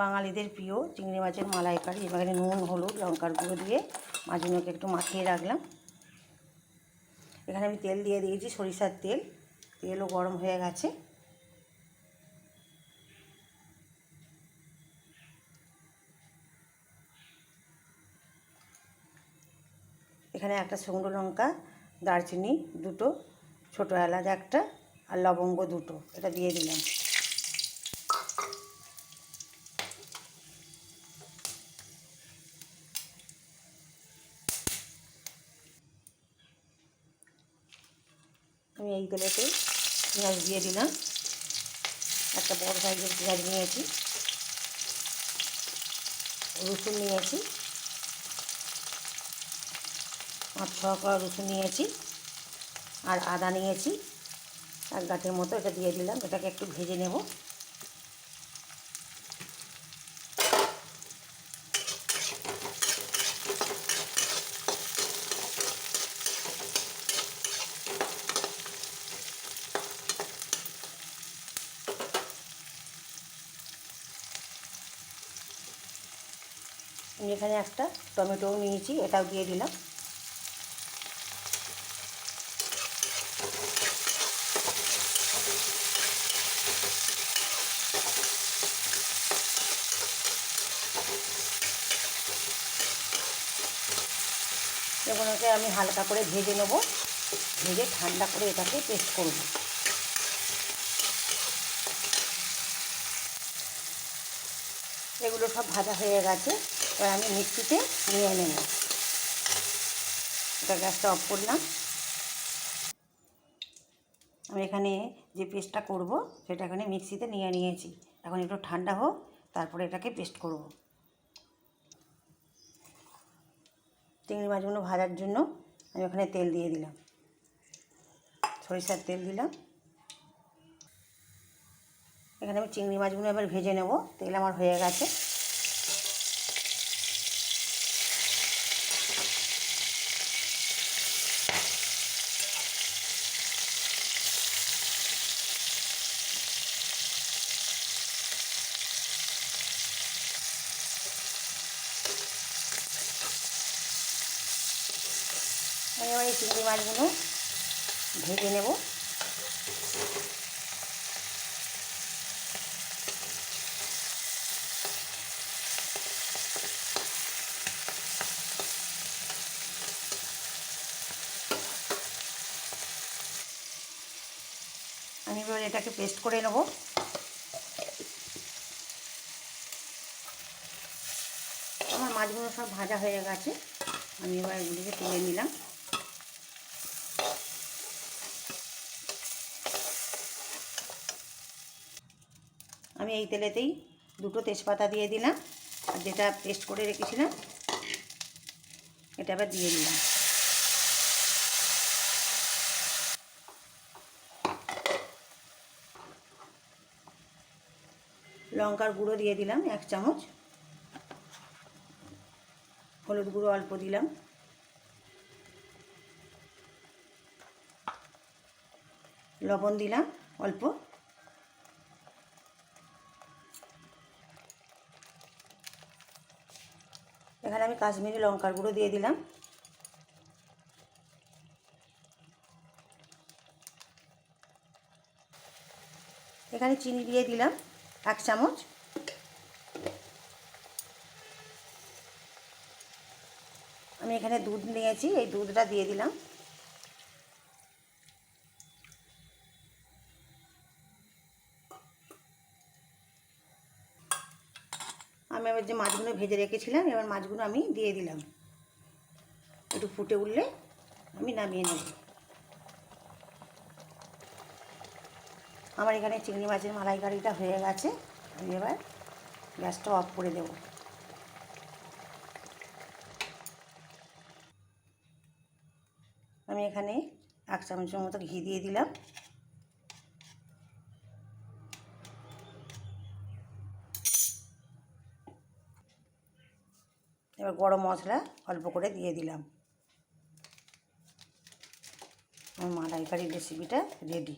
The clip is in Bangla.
বাঙালিদের প্রিয় চিংড়ি মাছের মালাইকারি। এবারে নুন, হলুদ, লঙ্কার গুঁড়ো দিয়ে মাছগুলোকে একটু মাখিয়ে রাখলাম। এখানে আমি তেল দিয়ে দিয়েছি সরিষার তেল। তেলও গরম হয়ে গেছে। এখানে একটা শুকনো লঙ্কা, দারচিনি দুটো, ছোটো এলাচ একটা আর লবঙ্গ দুটো। এটা দিয়ে দিলাম। আমি এইগুলোতে পেঁয়াজ দিয়ে দিলাম। একটা বড় সাইজের পেঁয়াজ নিয়েছি। রসুন নিয়েছি। পাঁচ ছ করা রসুন নিয়েছি। আর আদা নিয়েছি। এক গাঁটের মতো এটা দিয়ে দিলাম। এটাকে একটু ভেজে নেব। এখানে একটা টমেটোও নিয়েছি, এটাও দিয়ে দিলাম। এগুলোকে আমি হালকা করে ভেজে নেব। ভেজে ঠান্ডা করে এটাকে পেস্ট করব। এগুলো সব ভাজা হয়ে গেছে। এবার আমি মিক্সিতে নিয়ে নেব। এটা গ্যাসটা অফ করলাম। আমি এখানে যে পেস্টটা করব, সেটা এখানে মিক্সিতে নিয়ে নিয়েছি। এখন একটু ঠান্ডা হোক, তারপরে এটাকে পেস্ট করব। চিংড়ি মাছগুলো ভাজার জন্য আমি ওখানে তেল দিয়ে দিলাম। সরিষার তেল দিলাম। এখানে আমি চিংড়ি মাছগুলো এবার ভেজে নেব। তেল আমার হয়ে গেছে। আমি এবার এই চিংড়ি মাছগুলো ভেজে নেব। আমি এবার এটাকে পেস্ট করে নেব। আমার মাছগুলো সব ভাজা হয়ে গেছে। আমি এবার এগুলিকে তুলে নিলাম। আমি এই তেলেতেই দুটো তেজপাতা দিয়ে দিলাম আর যেটা পেস্ট করে রেখেছিলাম, এটা আবার দিয়ে দিলাম। লঙ্কার গুঁড়ো দিয়ে দিলাম এক চামচ। হলুদ গুঁড়ো অল্প দিলাম। লবণ দিলাম অল্প। এখানে আমি কাশ্মীরি লঙ্কার গুঁড়ো দিয়ে দিলাম। এখানে চিনি দিয়ে দিলাম এক চামচ। আমি এখানে দুধ নিয়েছি, এই দুধটা দিয়ে দিলাম। আমি এবার যে মাছগুলো ভেজে রেখেছিলাম, এবার মাছগুলো আমি দিয়ে দিলাম। একটু ফুটে উঠলে আমি নামিয়ে নেব। আমার এখানে চিংড়ি মাছের মালাইকারিটা হয়ে গেছে। আমি এবার গ্যাসটা অফ করে দেবো। আমি এখানে এক চামচের মতো ঘি দিয়ে দিলাম। এবার গরম মশলা অল্প করে দিয়ে দিলাম। আমার মালাইকারি রেসিপিটা রেডি